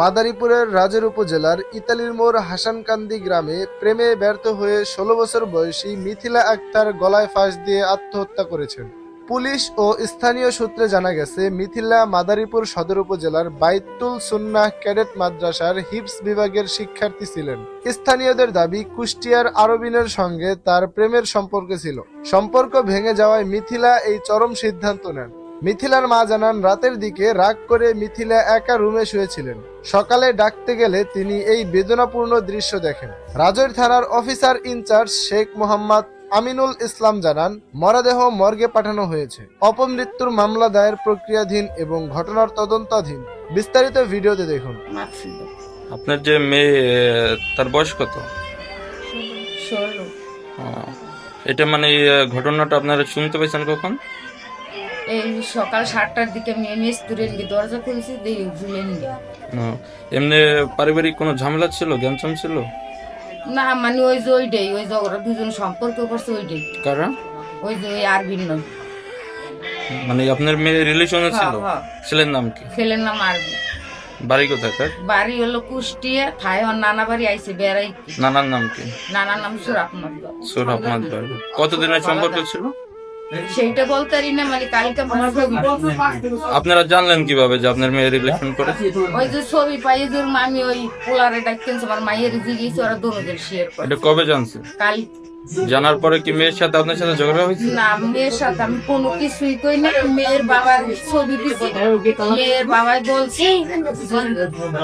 মাদারীপুরের রাজের উপজেলার ইতালির মোড় হাসানকান্দি গ্রামে প্রেমে ব্যর্থ হয়ে ষোলো বছর বয়সী মিথিলা আক্তার গলায় ফাঁস দিয়ে আত্মহত্যা করেছেন। পুলিশ ও স্থানীয় সূত্রে জানা গেছে, মিথিলা মাদারীপুর সদর উপজেলার বাইতুল সুন্নাহ ক্যাডেট মাদ্রাসার হিপস বিভাগের শিক্ষার্থী ছিলেন। স্থানীয়দের দাবি, কুষ্টিয়ার আরবিনের সঙ্গে তার প্রেমের সম্পর্ক ছিল। সম্পর্ক ভেঙে যাওয়ায় মিথিলা এই চরম সিদ্ধান্ত নেন। মিথিলার মা জানান রাতের দিকে রাগ করে মিথিলা একা রুমে শুয়েছিলেন। সকালে ডাকতে গেলে তিনি এই বেদনাপূর্ণ দৃশ্য দেখেন। রাজৈর থানার officer in charge Sheikh Mohammad Aminul Islam জানান মরাদেহ মর্গে পাঠানো হয়েছে। অপমৃত্যুর মামলা দায়ের প্রক্রিয়াধীন এবং ঘটনার তদন্তাধীন। বিস্তারিত ভিডিওতে দেখুন। আপনার যে মেয়ে তার বয়স কত? এটা মানে এই, ঘটনাটা আপনারা শুনতে পেয়েছেন কখন? এই সকাল সাতটার দিকে মেয়ে মিস্ত্রির দরজা খুলছি দিয়ে আহ, এমনি পারিবারিক কোনো ঝামেলা ছিল জ্ঞানচম ছিল? না মানে ওই যে ওইটাই ওই ওরা দুজন সম্পর্ক করছে ওইটাই। কারা? ওই যে ওই আর ভিন্ন মানে আপনার মেয়ে রিলেশনে ছিল? হ্যাঁ, ছেলের নাম কি? ছেলের নাম আরবি। বাড়ি কোথায় তার? বাড়ি হলো কুষ্টিয়া থাই ওর নানা বাড়ি আইছে বেড়াই নানার নাম কি? নানার নাম সুরাপ সোর আহমদ বাড়ি কতদিনের সম্পর্ক ছিল? সেইটা বলতে পারি না মানে কালকে আমার ছবি। আপনারা জানলেন কীভাবে যে আপনার মেয়ে রিলেশন করে? ওই যে ছবি পাই যে আমি ওই পোলারে ডাকতেন আমার মায়ের জিগেছি ওরা শেয়ার করে। এটা কবে জানছে? কাল। জানার পরে কি মেয়ের সাথে আপনার সাথে ঝগড়া হয়েছে? না মেয়ের সাথে আমি কোনো কিছুই কই না। মেয়ের বাবার ছবি দিছি। মেয়ের বাবাই বলছি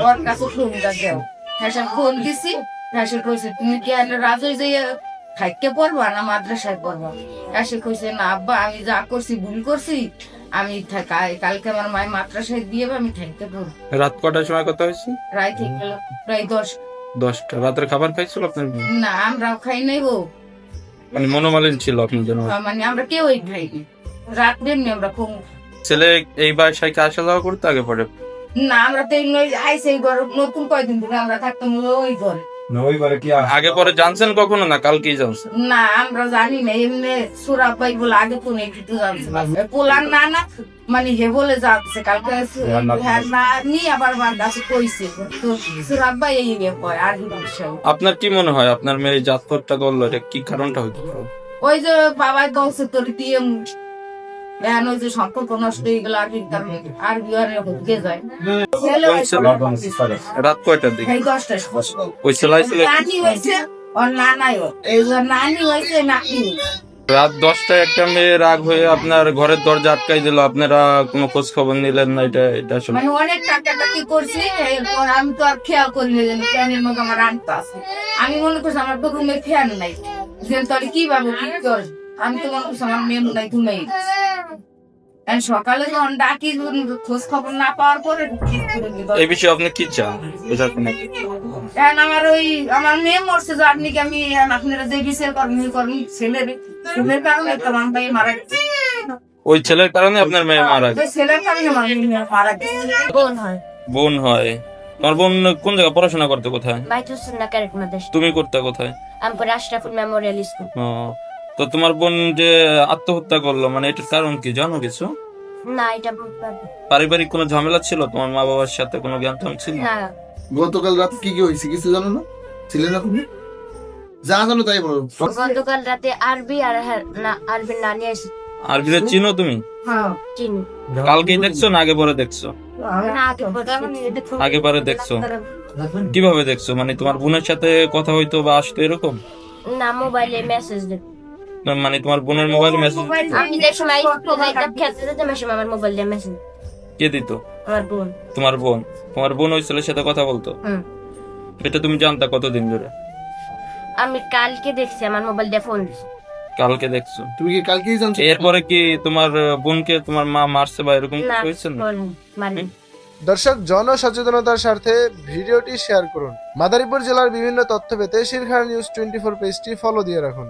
ওর কাছে ফোনটা দেও। হ্যাঁ ফোন দিছি। হ্যাঁ কইছে তুমি কি আর রাজই যে থাকতে পড়বা না মাদ্রাসায় পড়বা? হ্যাঁ কইছে না আব্বা আমি যা করছি ভুল করছি আমি কালকে আমার মায়ের মাদ্রাসায় দিয়ে আমি থাকতে পড়ব রাত কটার সময় কথা হয়েছে? প্রায় ঠিক গেল প্রায় দশ। দশটা। রাতের খাবার খাইছিল আপনার না আমরাও খাই নাই গো। মানে মনোমালিন ছিল জন্য মানে আমরা কেউই খাইনি। রাত দিন আমরা খুব ছেলে এই বাসায় কি আসা যাওয়া করতে আগে পরে? না আমরা তো এমনি আইসে এই ঘর নতুন কয়দিন ধরে আমরা থাকতাম ওই ঘরে। আগে পরে জানছেন কখনো না? কালকেই জানছেন? না আমরা জানি না এমনি সুরাব ভাই বলে আগে তো নেই কিছু জানছে না। পোলার না না মানে হে বলে যাচ্ছে কালকে হ্যাঁ না নি আবার আমার কাছে কইছে সুরাব ভাই এই নিয়ে কয় আর আপনার কি মনে হয়? আপনার মেয়ে জাতকরটা করল এটা কি কারণটা হইতে পারে? ওই যে বাবাই বলছে তোর দিয়ে এখন ওই যে সম্পর্ক নষ্ট হয়ে গেল আর কারণে আর বিহারে হুকে যায়। ছেলে কোন ছেলে? রাত কয়টার দিকে? এই দশটা ওই সেলাই ছিল নানি হয়েছে ওর নানাইও এই নানি হয়েছে নাতি। রাত দশটায় একটা মেয়ে রাগ হয়ে আপনার ঘরের দরজা আটকাই দিল। আপনারা কোনো খোঁজ খবর নিলেন না? এটা এটা আসলে মানে অনেক টাকা টাকি করছি এরপর আমি তো আর খেয়াল করি না যে ফ্যানের মধ্যে আমার আনতে আছে। আমি মনে করছি আমার তো রুমে ফ্যান নাই। যে কীভাবে কি কর আমি তো মনে করছি আমার মেম নাই ঘুমাই আর সকালে যখন ডাকি খোঁজ খবর না পাওয়ার পরে। এই বিষয়ে আপনি কি চান? এখন আমার ওই আমার মেয়ে মরছে যে আপনি কি আমি আপনারা যে বিচার করেন ই করেন ছেলের ছেলের কারণে তো আমার ভাই মারা গেছে। ওই ছেলের কারণে আপনার মেয়ে মারা গেছে? ছেলের কারণে আমার মেয়ে মারা গেছে। বোন হয়। বোন হয়। তোমার বোন কোন জায়গায়? পড়াশোনা করতে কোথায়? বাইতুসুন্না ক্যারেট মাদ্রাসা তুমি করতে কোথায়? আমি পরে আশরাফুল মেমোরিয়াল স্কুল। তো তোমার বোন যে আত্মহত্যা করল মানে এটার কারণ কি? জানো কিছু? না এটা পারিবারিক কোনো ঝামেলা ছিল? তোমার মা বাবার সাথে কোনো জ্ঞান ছিল? না গতকাল রাত কি কি হয়েছে কিছু জানো না? ছিলে না তুমি? যা জানো তাই বলো। গতকাল রাতে আরবি আর হ্যাঁ- না আরবি নানি আছে আর বিরে চিনো তুমি? হ্যাঁ চিনি। কালকেই দেখছ না আগে পরে দেখছ? না আগে পরে দেখছ। কীভাবে দেখছ? মানে তোমার বোনের সাথে কথা হইতো বা আসতো এরকম? না মোবাইলে মেসেজ না, মানে তোমার বোনের মোবাইল মেসেজ আমি যে সময় খেলতে ওই সময় আমার মোবাইল দিয়ে মেসেজ কে দিত? আমার বোন। তোমার বোন? তোমার বোন ওই ছেলের সাথে কথা বলতো? হুম। এটা তুমি জানতা কতদিন ধরে? আমি কালকে দেখছি আমার মোবাইল দিয়ে ফোন কালকে দেখছ? তুমি কি কালকেই জানছো এরপরে কি তোমার বোনকে তোমার মা মারছে বা এরকম কিছু হয়েছে না মানে দর্শক জনসচেতনতার স্বার্থে ভিডিওটি শেয়ার করুন। মাদারীপুর জেলার বিভিন্ন তথ্য পেতে শিরখান নিউজ টোয়েন্টি ফোর পেজটি ফলো দিয়ে রাখুন।